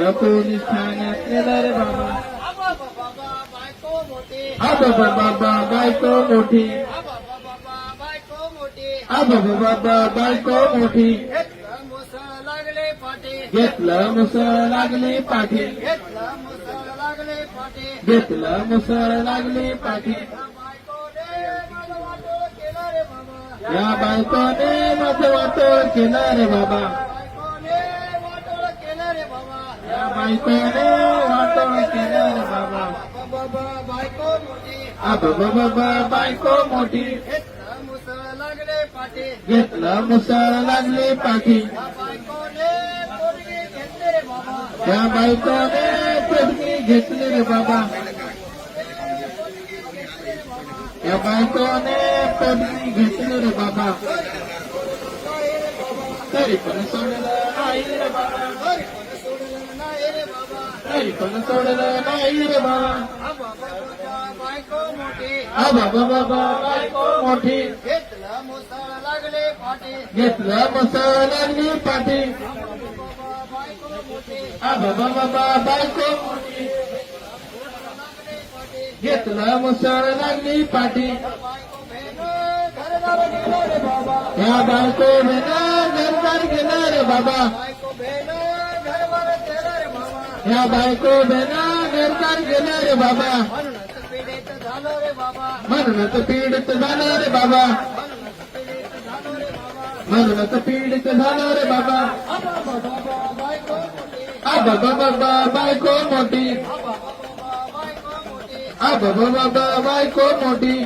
रे बाबा आबा बाबा बायको मोठी आबा बाबा बायको मोठी. बाबा बायको मोठी. घेतलं मुसळ लागले पाठी. घेतलं मुसळ लागली पाठी. घेतलं मुसळ लागले पाठी लागली पाठी या बायकोने मत वाटो केलं रे बाबा या बायकोने माझं वाटोळ केलं रे बाबा बायकोने वाटोळ केलं रे बाबा या बायकोने वाटोळ केलं रे बाबा बाबा बायको मोठी आबा बाबा बायको मोठी घेतलं मुसळ लागले पाठी घेतलं मुसळ लागली पाठी या बायकोने पोरगी घेतले रे बाबा त्या बायकोने पदवी घेतली रे बाबा या बायकोने पदवी घेतली रे बाबा तरी पण सोडलं नाही रे बाबा घरी पण सोडलं नाही रे बाबा सोडलं नाही रे बाबा बायको मोठी आबा बाबा बायको मोठी घेतलं मुसळ लागले पाठी घेतलं मुसळ लागली पाठी बाबा बायको मोठी आबा बाबा बायको मोठी घेतलं मुसळ लागली पाठी या बायको बिना घरदार गेला रे बाबा बायको या बायको बेना निर्माण गेला रे बाबा. म्हणूनच पीडित झालो रे बाबा. पीडित झालं रे बाबा म्हणून तर पीडित झालं रे बाबा. बायको मोठी आबा बाबा बायको मोठी. आबा बाबा बायको मोठी.